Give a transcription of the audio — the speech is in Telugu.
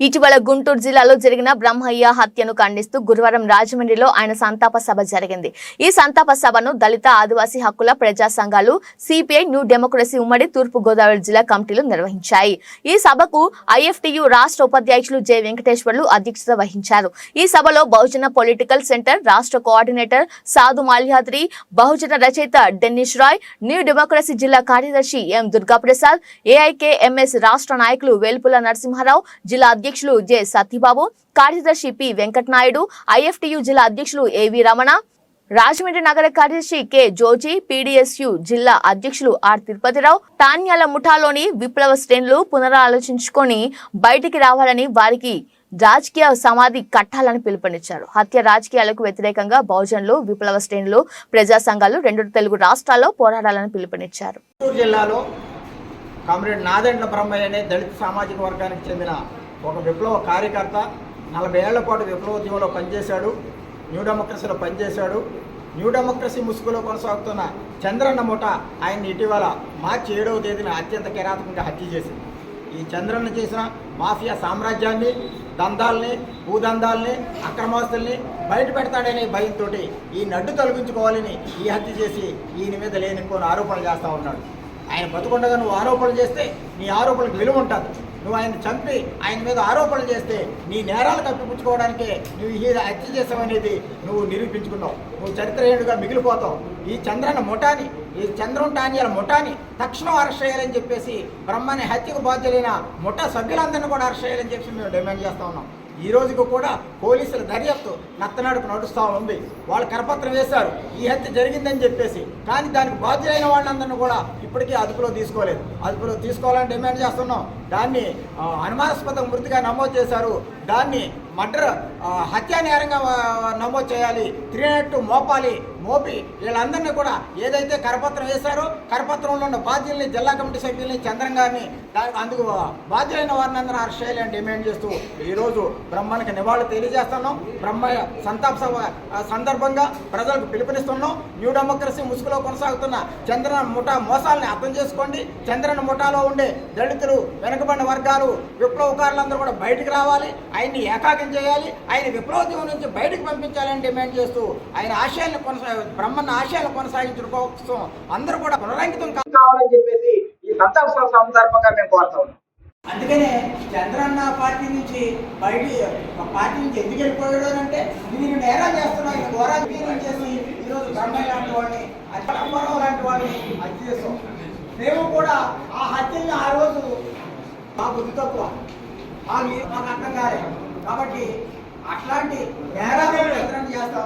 ఇటీవల గుంటూరు జిల్లాలో జరిగిన బ్రహ్మయ్య హత్యను ఖండిస్తూ గురువారం రాజమండ్రిలో ఆయన సంతాప సభ జరిగింది. ఈ సంతాప సభను దళిత ఆదివాసీ హక్కుల ప్రజా సంఘాలు సిపిఐ న్యూ డెమోక్రసీ ఉమ్మడి తూర్పు గోదావరి జిల్లా కమిటీలు నిర్వహించాయి. ఈ సభకు ఐఎఫ్టియు రాష్ట్ర ఉపాధ్యక్షులు జె వెంకటేశ్వర్లు అధ్యక్షత వహించారు. ఈ సభలో బహుజన పొలిటికల్ సెంటర్ రాష్ట్ర కోఆర్డినేటర్ సాధు మాల్యాద్రి బహుజన రచయిత డెన్నిష్ రాయ్ న్యూ డెమోక్రసీ జిల్లా కార్యదర్శి ఎం దుర్గాప్రసాద్ ఏఐకేఎంఎస్ రాష్ట్ర నాయకులు వేల్పుల నరసింహారావు జిల్లా అధ్యక్షులు జె సత్యబాబు కార్యదర్శి పి వెంకటనాయుడు ఐఎఫ్టియు జిల్లా అధ్యక్షులు ఏవి రమణ రాజమండ్రి నగర కార్యదర్శి కె జోజి పీడీఎస్యు జిల్లా అధ్యక్షులు ఆర్ తిరుపతిరావు. తాన్యాల ముఠాలోని విప్లవ శ్రేణులు పునరాలోచించుకొని బయటికి రావాలని వారికి రాజకీయ సమాధి కట్టాలని పిలుపునిచ్చారు. హత్య రాజకీయాలకు వ్యతిరేకంగా బహుజనులు విప్లవ శ్రేణులు ప్రజా సంఘాలు రెండు తెలుగు రాష్ట్రాల్లో పోరాడాలని పిలుపునిచ్చారు. జిల్లాలో కామ్రేడ్ నాదెండ్ల బ్రహ్మయ్య అనే దళిత సామాజిక వర్గానికి చెందిన ఒక విప్లవ కార్యకర్త నలభై ఏళ్ళ పాటు విప్లవోద్యమంలో పనిచేశాడు న్యూ డెమోక్రసీలో పనిచేశాడు. న్యూ డెమోక్రసీ ముసుగులో కొనసాగుతున్న చంద్రన్న ముఠ ఆయన్ని ఇటీవల మార్చి ఏడవ తేదీన అత్యంత కిరాతకంగా హత్య చేసింది. ఈ చంద్రన్న చేసిన మాఫియా సామ్రాజ్యాన్ని దందాల్ని భూదందాల్ని అక్రమాస్తుల్ని బయట పెడతాడనే భయంతో ఈ నడ్డు తొలగించుకోవాలని ఈ హత్య చేసి ఈయన మీద లేని కొన్ని ఆరోపణలు చేస్తూ ఉన్నాడు. ఆయన బతుకుండగా నువ్వు ఆరోపణలు చేస్తే నీ ఆరోపణలకు విలువ ఉంటుంది. నువ్వు ఆయన చంపి ఆయన మీద ఆరోపణలు చేస్తే నీ నేరాలు కప్పిపుచ్చుకోవడానికే నువ్వు ఈ హత్య చేసావనేది నువ్వు నిరూపించుకున్నావు. నువ్వు చరిత్రహీనుడిగా మిగిలిపోతావు. ఈ చంద్రన ముఠాని ఈ చంద్రం టానియాల ముఠాని తక్షణం అరెస్ట్ చేయాలని చెప్పేసి బ్రహ్మని హత్యకు బాధ్యులైన ముఠా సభ్యులందరినీ కూడా అరెస్ట్ చేయాలని చెప్పి మేము డిమాండ్ చేస్తా ఉన్నాం. ఈ రోజుకు కూడా పోలీసుల దర్యాప్తు నత్తనాడుకు నడుస్తూ ఉంది. వాళ్ళు కరపత్రం వేశారు. ఈ హత్య జరిగిందని చెప్పేసి. కానీ దానికి బాధ్యులైన వాళ్ళందరినీ కూడా ఇప్పటికీ అదుపులో తీసుకోలేదు. అదుపులో తీసుకోవాలని డిమాండ్ చేస్తున్నాం. దాన్ని అనుమానాస్పద మృతిగా నమోదు చేశారు. దాన్ని మర్డర్ హత్యా నేరంగా నమోదు చేయాలి. త్రీనట్టు మోపాలి. మోపి వీళ్ళందరినీ కూడా ఏదైతే కరపత్రం వేశారో కరపత్రంలో ఉన్న బాధ్యుల్ని జిల్లా కమిటీ సభ్యుల్ని చంద్రం గారిని అందుకు బాధ్యులైన వారిని అందరూ అరెస్ట్ చేయాలని డిమాండ్ చేస్తూ ఈరోజు బ్రహ్మనికి నివాళులు తెలియజేస్తున్నాం. బ్రహ్మ సంతాప సభ సందర్భంగా ప్రజలకు పిలుపునిస్తున్నాం. న్యూ డెమోక్రసీ ముసుగులో కొనసాగుతున్న చంద్రన ముఠా మోసాలని అర్థం చేసుకోండి. చంద్రన ముఠాలో ఉండే దళితులు వెనుకబడిన వర్గాలు విప్లవకారులందరూ కూడా బయటికి రావాలి. ఆయన్ని ఏకాకం చేయాలి? ఆయన విప్లవోద్యమం నుంచి బయటకు పంపించాలని డిమాండ్ చేస్తూ ఆయన ఆశయాలను కొనసా బ్రహ్మన్న ఆశయాలను కొనసాగించడం కోసం అందరూ కూడా పునరంకితం కావాలని చెప్పేసి ఈ సంతాప సందర్భంగా మేము కోరుతా ఉన్నాం. అందుకనే చంద్రన్న పార్టీ నుంచి బయట పార్టీ నుంచి ఎందుకు వెళ్ళిపోయాడు అని అంటే వీళ్ళు నేరాలు చేస్తున్నాం ఈయన ఘోరాలు వీరం చేసి ఈరోజు బ్రహ్మయ్య లాంటి వాడిని అచ్చారావు లాంటి వాడిని హత్య చేస్తాం మేము కూడా ఆ హత్యల్ని ఆ రోజు మా బుద్ధి తక్కువ. మా మీ- మాకు అర్థం కాలేదు కాబట్టి అట్లాంటి నేరాలు చేస్తాం.